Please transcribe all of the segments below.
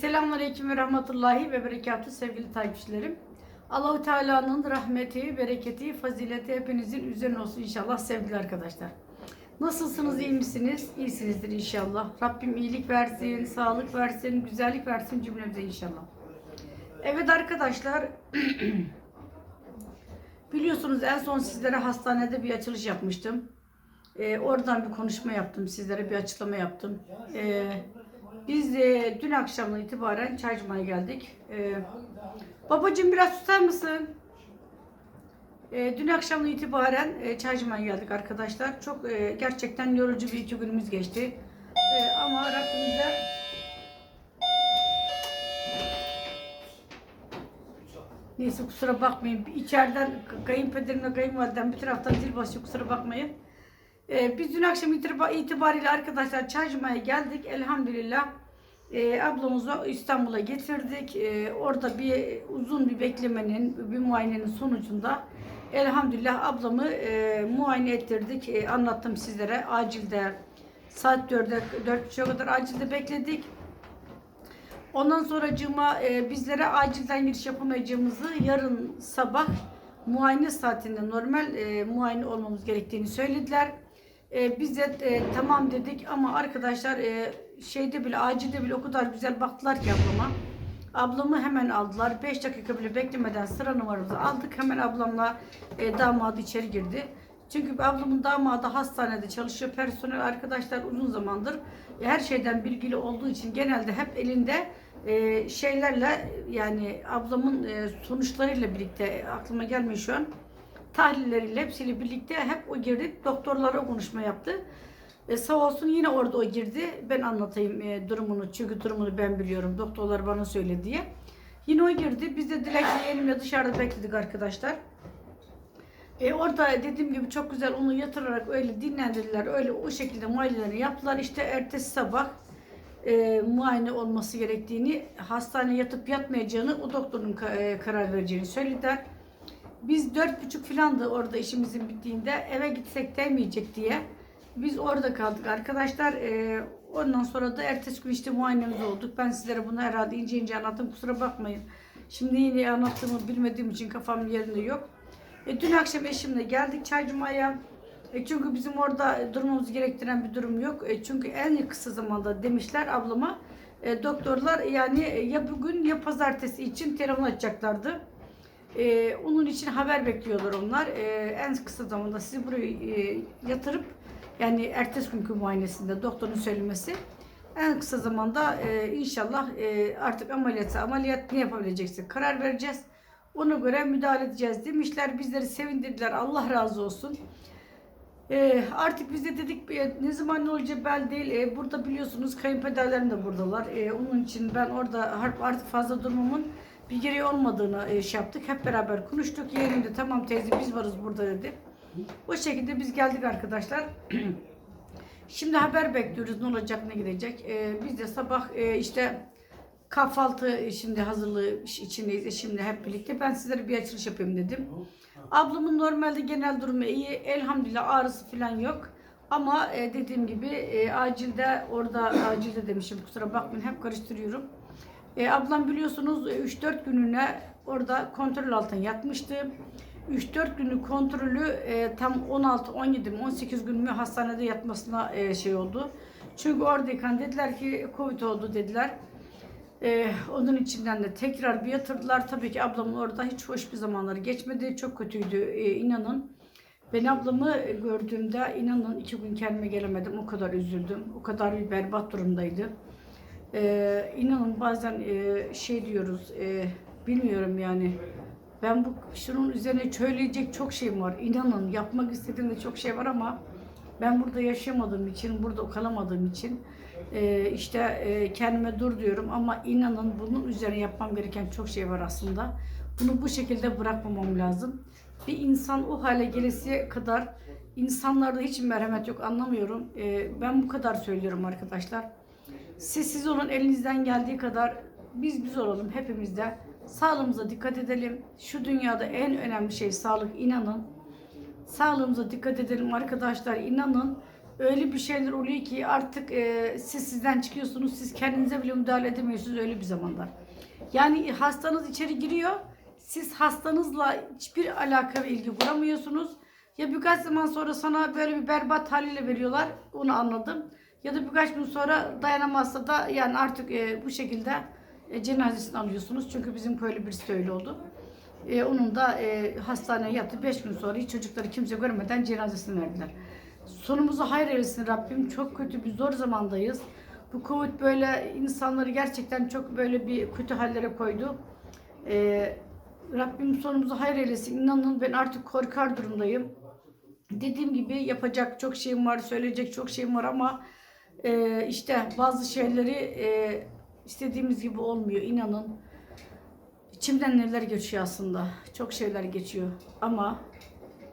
Selamünaleyküm ve rahmetullahi ve berekatü sevgili takipçilerim. Allahu Teala'nın rahmeti, bereketi, fazileti hepinizin üzerine olsun inşallah sevgili arkadaşlar. Nasılsınız, iyi misiniz? İyisinizdir inşallah. Rabbim iyilik versin, sağlık versin, güzellik versin cümlemize inşallah. Evet arkadaşlar, biliyorsunuz en son sizlere hastanede bir açılış yapmıştım. Ee, oradan bir konuşma yaptım, sizlere bir açıklama yaptım. Ee, biz de dün akşamdan itibaren çaycımaya geldik. Ee, babacığım biraz tutar mısın? Ee, dün akşamdan itibaren e, çaycımaya geldik arkadaşlar. Çok e, gerçekten yorucu bir iki günümüz geçti. Ee, ama Rabbimize Neyse kusura bakmayın. İçeriden kayınpederimle kayınvalidem bir taraftan zil basıyor kusura bakmayın. Ee, biz dün akşam itibar- itibariyle arkadaşlar Çarşamba'ya geldik. Elhamdülillah e, ablamızı İstanbul'a getirdik. E, orada bir uzun bir beklemenin, bir muayenenin sonucunda elhamdülillah ablamı e, muayene ettirdik. E, anlattım sizlere. Acilde saat 4'e 4.30'a kadar acilde bekledik. Ondan sonra cuma e, bizlere acilden giriş yapamayacağımızı yarın sabah muayene saatinde normal e, muayene olmamız gerektiğini söylediler. E, biz de e, tamam dedik ama arkadaşlar e, şeyde bile acilde bile o kadar güzel baktılar ki ablama. Ablamı hemen aldılar. 5 dakika bile beklemeden sıra numaramızı aldık. Hemen ablamla e, damadı içeri girdi. Çünkü ablamın damadı hastanede çalışıyor. Personel arkadaşlar uzun zamandır e, her şeyden bilgili olduğu için genelde hep elinde e, şeylerle yani ablamın e, sonuçlarıyla birlikte aklıma gelmiyor şu an tahlilleriyle hepsiyle birlikte hep o girdi. Doktorlara konuşma yaptı. E, sağ olsun yine orada o girdi. Ben anlatayım e, durumunu. Çünkü durumunu ben biliyorum. Doktorlar bana söyledi diye. Yine o girdi. Biz de Dilek yeğenimle dışarıda bekledik arkadaşlar. E, orada dediğim gibi çok güzel onu yatırarak öyle dinlendirdiler. Öyle o şekilde muayenelerini yaptılar. İşte ertesi sabah e, muayene olması gerektiğini, hastaneye yatıp yatmayacağını o doktorun ka- e, karar vereceğini söylediler. Biz dört buçuk filandı orada işimizin bittiğinde eve gitsek demeyecek diye biz orada kaldık arkadaşlar. Ee, ondan sonra da ertesi gün işte muayenemiz olduk. Ben sizlere bunu herhalde ince ince anlattım kusura bakmayın. Şimdi yine anlattığımı bilmediğim için kafam yerinde yok. E, dün akşam eşimle geldik çaycımaya. E, çünkü bizim orada durmamız gerektiren bir durum yok. E, çünkü en kısa zamanda demişler ablama e, doktorlar yani ya bugün ya pazartesi için telefon açacaklardı. Ee, onun için haber bekliyorlar onlar. Ee, en kısa zamanda sizi buraya e, yatırıp yani ertesi günkü muayenesinde doktorun söylemesi en kısa zamanda e, inşallah e, artık ameliyatsa ameliyat ne yapabileceksin karar vereceğiz. Ona göre müdahale edeceğiz demişler. Bizleri sevindirdiler. Allah razı olsun. Ee, artık biz de dedik e, ne zaman ne olacak belli değil. Ee, burada biliyorsunuz kayınpederlerim de buradalar. Ee, onun için ben orada artık fazla durmamın bir gereği olmadığını e, şey yaptık. Hep beraber konuştuk. Yeğenim de tamam teyze biz varız burada dedi. O şekilde biz geldik arkadaşlar. Şimdi haber bekliyoruz ne olacak ne gidecek. Ee, biz de sabah e, işte kahvaltı şimdi hazırlığı içindeyiz eşimle hep birlikte. Ben sizlere bir açılış yapayım dedim. Ablamın normalde genel durumu iyi. Elhamdülillah ağrısı falan yok. Ama e, dediğim gibi e, acilde orada acilde demişim kusura bakmayın hep karıştırıyorum. E, ablam biliyorsunuz e, 3-4 gününe orada kontrol altına yatmıştı. 3-4 günü kontrolü e, tam 16, 17 mi 18 gün mü hastanede yatmasına e, şey oldu. Çünkü oradayken dediler ki Covid oldu dediler. Ee, onun içinden de tekrar bir yatırdılar. Tabii ki ablamın orada hiç hoş bir zamanları geçmedi. Çok kötüydü ee, inanın. Ben ablamı gördüğümde inanın iki gün kendime gelemedim. O kadar üzüldüm. O kadar bir berbat durumdaydı. Ee, inanın bazen e, şey diyoruz, e, bilmiyorum yani. Ben bu şunun üzerine söyleyecek çok şeyim var. İnanın yapmak istediğim de çok şey var ama ben burada yaşamadığım için, burada kalamadığım için e, işte e, kendime dur diyorum ama inanın bunun üzerine yapmam gereken çok şey var aslında. Bunu bu şekilde bırakmamam lazım. Bir insan o hale gelesiye kadar insanlarda hiç merhamet yok anlamıyorum. E, ben bu kadar söylüyorum arkadaşlar. Siz siz olun elinizden geldiği kadar biz biz olalım hepimiz de. Sağlığımıza dikkat edelim. Şu dünyada en önemli şey sağlık inanın. Sağlığımıza dikkat edelim arkadaşlar inanın. öyle bir şeyler oluyor ki artık e, siz sizden çıkıyorsunuz. Siz kendinize bile müdahale edemiyorsunuz öyle bir zamanlar. Yani hastanız içeri giriyor. Siz hastanızla hiçbir alaka ve ilgi kuramıyorsunuz. Ya birkaç zaman sonra sana böyle bir berbat haliyle veriyorlar. Onu anladım. Ya da birkaç gün sonra dayanamazsa da yani artık e, bu şekilde e, cenazesini alıyorsunuz. Çünkü bizim köylü birisi öyle oldu. E, onun da e, hastaneye yattı. 5 gün sonra hiç çocukları kimse görmeden cenazesini verdiler. Sonumuzu hayır eylesin Rabbim. Çok kötü bir zor zamandayız. Bu Covid böyle insanları gerçekten çok böyle bir kötü hallere koydu. E, Rabbim sonumuzu hayır eylesin. İnanın ben artık korkar durumdayım. Dediğim gibi yapacak çok şeyim var, söyleyecek çok şeyim var ama e, işte bazı şeyleri e, istediğimiz gibi olmuyor. İnanın. İçimden neler geçiyor aslında. Çok şeyler geçiyor. Ama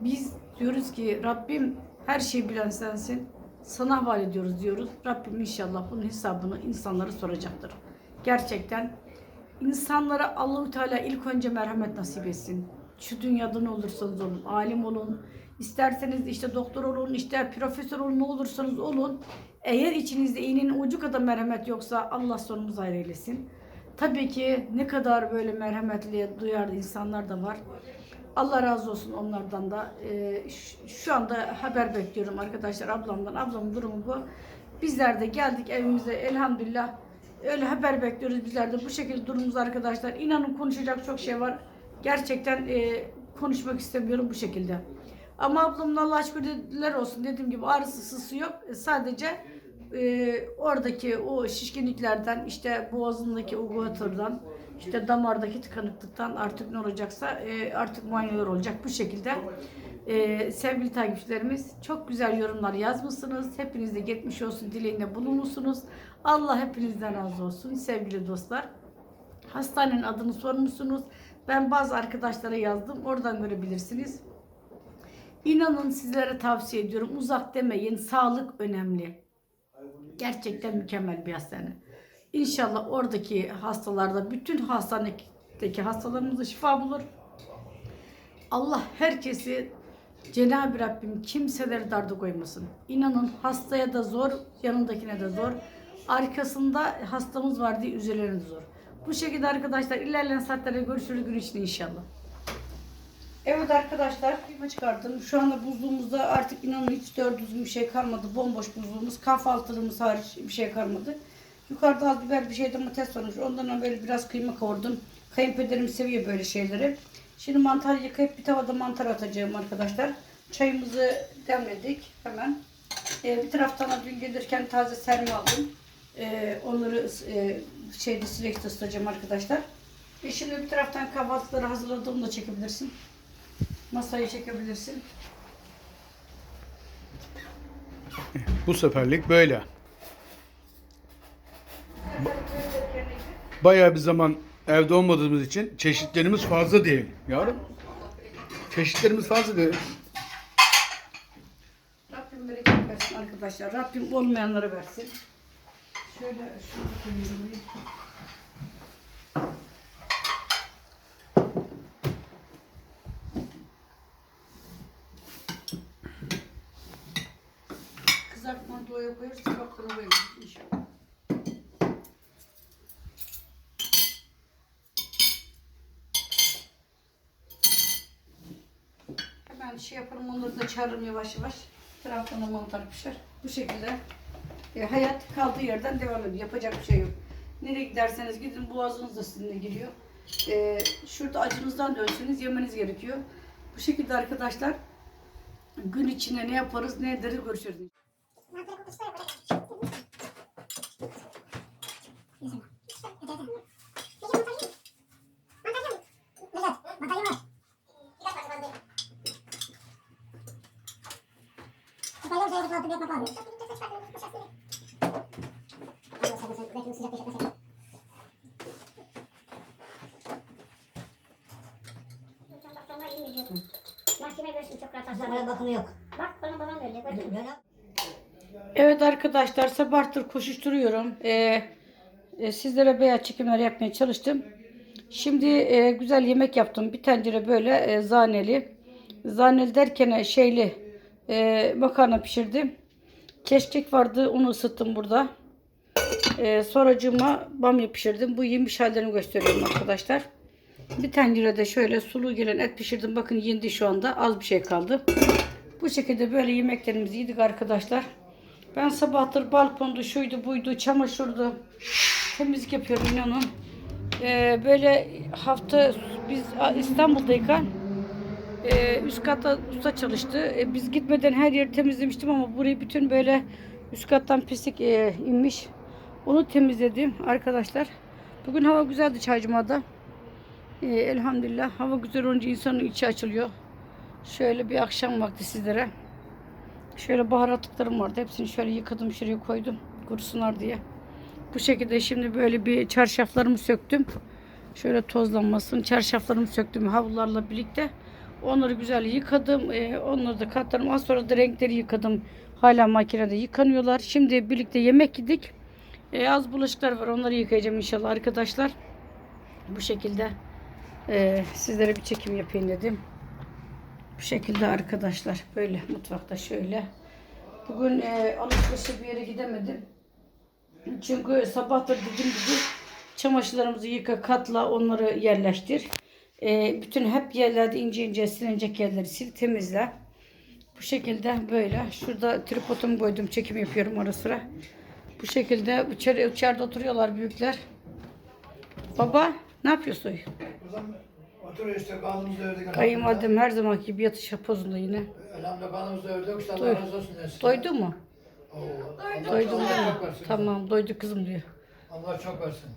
biz diyoruz ki Rabbim her şeyi bilen sensin. Sana havale ediyoruz diyoruz. Rabbim inşallah bunun hesabını insanlara soracaktır. Gerçekten insanlara Allahu Teala ilk önce merhamet nasip etsin. Şu dünyada ne olursanız olun, alim olun, isterseniz işte doktor olun, ister profesör olun, ne olursanız olun. Eğer içinizde iğnenin ucu kadar merhamet yoksa Allah sonumuzu hayır eylesin. Tabii ki ne kadar böyle merhametli, duyarlı insanlar da var. Allah razı olsun onlardan da. Ee, şu anda haber bekliyorum arkadaşlar ablamdan. Ablamın durumu bu. Bizler de geldik evimize elhamdülillah. Öyle haber bekliyoruz bizler de. Bu şekilde durumumuz arkadaşlar. İnanın konuşacak çok şey var. Gerçekten e, konuşmak istemiyorum bu şekilde. Ama ablamın Allah şükürler olsun dediğim gibi ağrısı sızı yok. E, Sadece e, oradaki o şişkinliklerden işte boğazındaki o işte damardaki tıkanıklıktan artık ne olacaksa e, artık muayeneler olacak bu şekilde. E, sevgili takipçilerimiz çok güzel yorumlar yazmışsınız. Hepiniz de geçmiş olsun dileğinde bulunmuşsunuz. Allah hepinizden razı olsun sevgili dostlar. Hastanenin adını sormuşsunuz. Ben bazı arkadaşlara yazdım. Oradan görebilirsiniz. İnanın sizlere tavsiye ediyorum. Uzak demeyin. Sağlık önemli. Gerçekten mükemmel bir hastane. İnşallah oradaki hastalarda bütün hastanedeki hastalarımıza şifa bulur. Allah herkesi Cenab-ı Rabbim kimseleri darda koymasın. İnanın hastaya da zor, yanındakine de zor. Arkasında hastamız var diye üzerlerine de zor. Bu şekilde arkadaşlar ilerleyen saatlerde görüşürüz gün içinde inşallah. Evet arkadaşlar kıyma çıkardım. Şu anda buzluğumuzda artık inanın hiç doğru düzgün bir şey kalmadı. Bomboş buzluğumuz. Kahvaltılığımız hariç bir şey kalmadı. Yukarıda az biber bir şey domates varmış. Ondan böyle biraz kıyma kavurdum. Kayınpederim seviyor böyle şeyleri. Şimdi mantar yıkayıp bir tavada mantar atacağım arkadaşlar. Çayımızı demledik hemen. Ee, bir taraftan da dün gelirken taze serme aldım. Ee, onları e, şeyde sürekli ısıtacağım arkadaşlar. E şimdi bir taraftan kahvaltıları hazırladığımı da çekebilirsin. Masayı çekebilirsin. Bu seferlik böyle. Bayağı bir zaman evde olmadığımız için çeşitlerimiz fazla değil. Yavrum. Çeşitlerimiz fazla değil. Rabbim bereket versin arkadaşlar. Rabbim olmayanlara versin. Şöyle şunu koyuyorum. Tabaklara koyarız inşallah. Şey yaparım onları da çağırırım yavaş yavaş. Taraftan mantar pişer. Bu şekilde e, hayat kaldığı yerden devam ediyor. Yapacak bir şey yok. Nereye giderseniz gidin boğazınız da sizinle giriyor. E, şurada acınızdan dönseniz yemeniz gerekiyor. Bu şekilde arkadaşlar gün içinde ne yaparız ne ederiz görüşürüz. Mahkeme görsün çok rahat hastaneye bakımı yok. Bak bana babam öyle gördün mü? Evet arkadaşlar sabahtır koşuşturuyorum. Ee, e, sizlere beyaz çekimler yapmaya çalıştım. Şimdi e, güzel yemek yaptım. Bir tencere böyle e, zaneli. Zaneli derken e, şeyli e, makarna pişirdim. Keşkek vardı onu ısıttım burada. Ee, sonracığıma bamya pişirdim. Bu yemiş hallerini gösteriyorum arkadaşlar. Bir tencerede şöyle sulu gelen et pişirdim. Bakın yendi şu anda. Az bir şey kaldı. Bu şekilde böyle yemeklerimizi yedik arkadaşlar. Ben sabahtır balkondu, şuydu, buydu, çamaşırdı. Temizlik yapıyorum inanın. Ee, böyle hafta biz İstanbul'dayken ee, üst katta usta çalıştı. Ee, biz gitmeden her yeri temizlemiştim ama burayı bütün böyle üst kattan pislik e, inmiş. Onu temizledim arkadaşlar. Bugün hava güzeldi Çaycıma'da. Ee, elhamdülillah hava güzel olunca insanın içi açılıyor. Şöyle bir akşam vakti sizlere. Şöyle baharatlıklarım vardı. Hepsini şöyle yıkadım şuraya koydum. Kurusunlar diye. Bu şekilde şimdi böyle bir çarşaflarımı söktüm. Şöyle tozlanmasın. Çarşaflarımı söktüm havlularla birlikte. Onları güzel yıkadım. Ee, onları da katladım. Az sonra da renkleri yıkadım. Hala makinede yıkanıyorlar. Şimdi birlikte yemek yedik. Ee, az bulaşıklar var. Onları yıkayacağım inşallah arkadaşlar. Bu şekilde ee, sizlere bir çekim yapayım dedim. Bu şekilde arkadaşlar. Böyle mutfakta şöyle. Bugün e, alışverişe bir yere gidemedim. Çünkü sabah da dedim gibi çamaşırlarımızı yıka katla onları yerleştir. E, bütün hep yerlerde ince ince silinecek yerleri sil temizle. Bu şekilde böyle. Şurada tripodumu koydum çekim yapıyorum ara sıra. Bu şekilde içeri, içeride oturuyorlar büyükler. Baba ne yapıyorsun? Oturuyor işte kanımızı ördük. Kayınvalidem her zamanki gibi yatış pozunda yine. Elhamdülillah kanımızı ördük işte Doy- Allah razı olsun. desin. Doydu mu? Oo, Allah Doydum Allah değil mi? çok versin. Tamam doydu kızım diyor. Allah çok versin.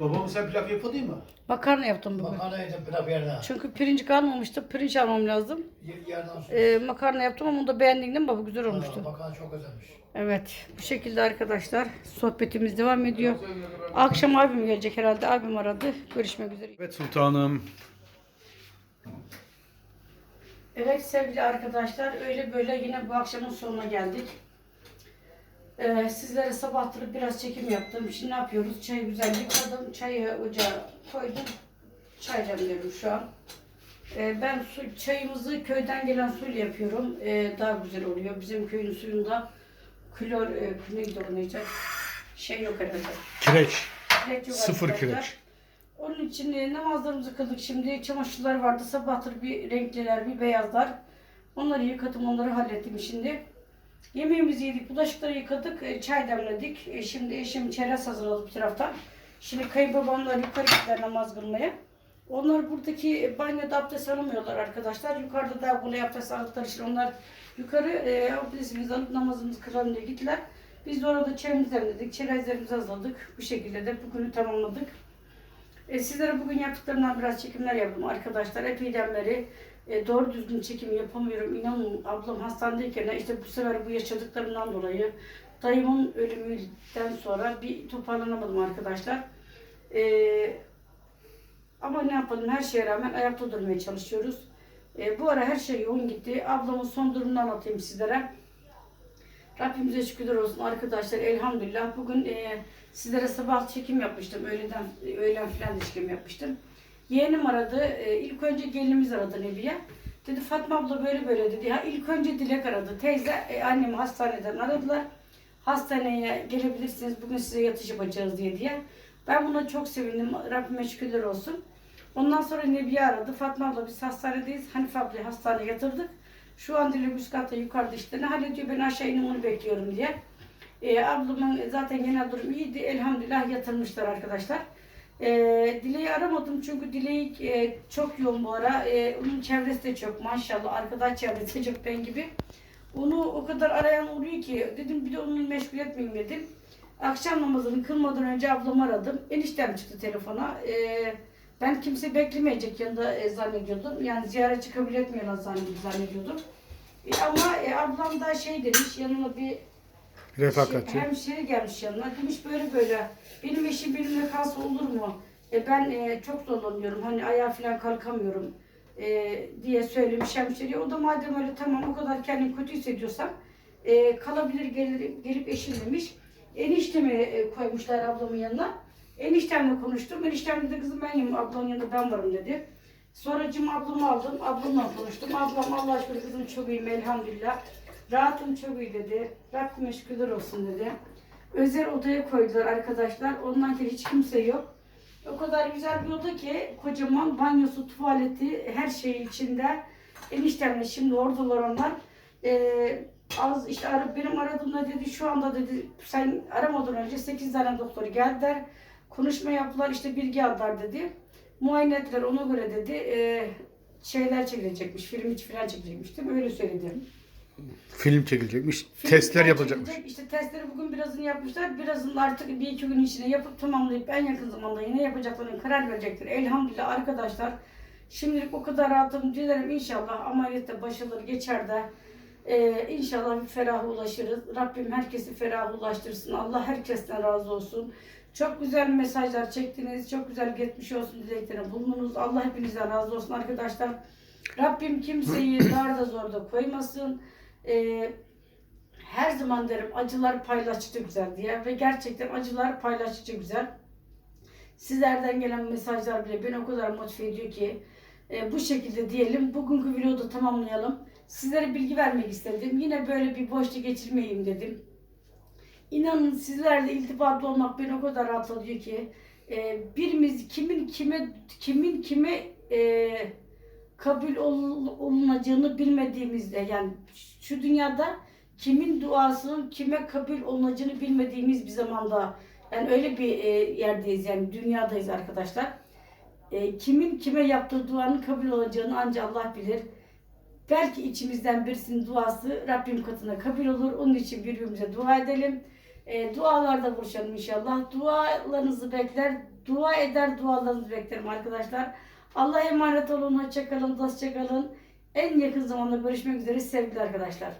Babam sen pilav yapıyor değil mi? Makarna yaptım bugün. Makarna yedim pilav yerine. Çünkü pirinç kalmamıştı. Pirinç almam lazım. Y- Yerden su. Ee, makarna yaptım ama onu da beğendin değil mi baba? Güzel olmuştu. Makarna çok özelmiş. Evet. Bu şekilde arkadaşlar sohbetimiz devam ediyor. Akşam abim gelecek herhalde. Abim aradı. Görüşmek üzere. Evet sultanım. Evet sevgili arkadaşlar öyle böyle yine bu akşamın sonuna geldik. Ee, sizlere sabahtır biraz çekim yaptım. Şimdi ne yapıyoruz? Çayı güzel yıkadım. Çayı ocağa koydum. Çay demliyorum şu an. Ee, ben su, çayımızı köyden gelen suyla yapıyorum. Ee, daha güzel oluyor. Bizim köyün suyunda klor, e, neydi o neydi? Şey yok herhalde. Kireç. Kireç yok Sıfır arkadaşlar. kireç. Onun için e, namazlarımızı kıldık şimdi. Çamaşırlar vardı. Sabahtır bir renkliler, bir beyazlar. Onları yıkadım, onları hallettim şimdi. Yemeğimizi yedik, bulaşıkları yıkadık, e, çay demledik. E, Şimdi eşim çerez hazırladı bir taraftan. Şimdi kayınbabamlar yukarı gittiler namaz kılmaya. Onlar buradaki banyoda abdest alamıyorlar arkadaşlar. Yukarıda da bunu abdest aldıkları için onlar yukarı e, abdestimizi alıp namazımızı kılalım diye gittiler. Biz de orada çayımızı demledik, çerezlerimizi hazırladık. Bu şekilde de bugünü tamamladık. E, sizlere bugün yaptıklarımdan biraz çekimler yaptım arkadaşlar. Epeyden beri e, doğru düzgün çekim yapamıyorum. İnanın ablam hastanedeyken de işte bu sefer bu yaşadıklarımdan dolayı dayımın ölümünden sonra bir toparlanamadım arkadaşlar. E, ama ne yapalım her şeye rağmen ayakta durmaya çalışıyoruz. E, bu ara her şey yoğun gitti. Ablamın son durumunu anlatayım sizlere. Rabbimize şükürler olsun arkadaşlar elhamdülillah. Bugün e, sizlere sabah çekim yapmıştım. Öğleden, öğlen falan da çekim yapmıştım. Yeğenim aradı. E, ilk önce gelinimiz aradı Nebiye. Dedi Fatma abla böyle böyle dedi. Ya ilk önce Dilek aradı. Teyze e, annemi hastaneden aradılar. Hastaneye gelebilirsiniz. Bugün size yatış yapacağız diye diye. Ben buna çok sevindim. Rabbime şükürler olsun. Ondan sonra Nebiye aradı. Fatma abla biz hastanedeyiz. Hanife ablayı hastaneye yatırdık. Şu an Dilek üst katta yukarıda işte ne hallediyor ben aşağı inip onu bekliyorum diye. E, ablamın zaten genel durum iyiydi. Elhamdülillah yatırmışlar arkadaşlar. E, Dileği aramadım çünkü Dilek e, çok yoğun bu ara. E, onun çevresi de çok maşallah. Arkadaş çevresi de çok ben gibi. Onu o kadar arayan oluyor ki dedim bir de onu meşgul etmeyeyim dedim. Akşam namazını kılmadan önce ablamı aradım. Eniştem çıktı telefona. E, ben kimse beklemeyecek yanında e, zannediyordum. Yani ziyaretçi kabul etmiyorlar zannediyordum. zannediyordum. E, ama e, ablam da şey demiş yanına bir Refakatçi. şey, hemşire gelmiş yanına. Demiş böyle böyle. Benim eşim benimle kalsa olur mu? E, ben e, çok zorlanıyorum. Hani ayağa falan kalkamıyorum. E, diye söylemiş hemşireye. O da madem öyle tamam o kadar kendini kötü hissediyorsan e, kalabilir gelir, gelip eşim demiş. Eniştemi e, koymuşlar ablamın yanına. Eniştemle konuştum. Eniştem dedi kızım ben yiyeyim ablanın yanında ben varım dedi. Sonra ablamı aldım. Ablamla konuştum. Ablam Allah aşkına kızım çok iyiyim elhamdülillah. Rahatım çok iyi dedi. Rabbime şükürler olsun dedi. Özel odaya koydular arkadaşlar. Ondan sonra hiç kimse yok. O kadar güzel bir oda ki kocaman banyosu, tuvaleti, her şey içinde. Eniştemle şimdi oradalar onlar. Ee, az işte arı, benim aradığımda dedi şu anda dedi sen aramadan önce 8 tane doktor geldiler. Konuşma yaptılar işte bilgi aldılar dedi. Muayene ettiler ona göre dedi. ee, şeyler çekilecekmiş, film içi falan çekilecekmiş değil mi? Öyle söyledi. Film çekilecekmiş. Film Testler falan yapılacakmış. çekilecek. İşte testleri bugün birazını yapmışlar. Birazını artık bir iki gün içinde yapıp tamamlayıp en yakın zamanda yine yapacaklarına karar verecekler. Elhamdülillah arkadaşlar. Şimdilik o kadar rahatım. Dilerim inşallah ameliyatta başarılı geçer de ee, inşallah bir feraha ulaşırız. Rabbim herkesi feraha ulaştırsın. Allah herkesten razı olsun. Çok güzel mesajlar çektiniz. Çok güzel geçmiş olsun dileklerine bulundunuz. Allah hepinizden razı olsun arkadaşlar. Rabbim kimseyi darda zorda koymasın. Ee, her zaman derim acılar paylaştıkça güzel diye ve gerçekten acılar paylaştıkça güzel. Sizlerden gelen mesajlar bile beni o kadar motive ediyor ki e, bu şekilde diyelim. Bugünkü videoda tamamlayalım. Sizlere bilgi vermek istedim. Yine böyle bir boşluk geçirmeyeyim dedim. İnanın sizlerle iltifatlı olmak beni o kadar rahatlatıyor ki e, birimiz kimin kime kimin kime e, kabul ol- olunacağını bilmediğimizde yani şu dünyada kimin duasının kime kabul olunacağını bilmediğimiz bir zamanda yani öyle bir e, yerdeyiz yani dünyadayız arkadaşlar. E, kimin kime yaptığı duanın kabul olacağını ancak Allah bilir. Belki içimizden birisinin duası Rabbim katına kabul olur. Onun için birbirimize dua edelim. E, dualarda buluşalım inşallah. Dualarınızı bekler, dua eder dualarınızı beklerim arkadaşlar. Allah'a emanet olun, hoşçakalın, dostça kalın. En yakın zamanda görüşmek üzere sevgili arkadaşlar.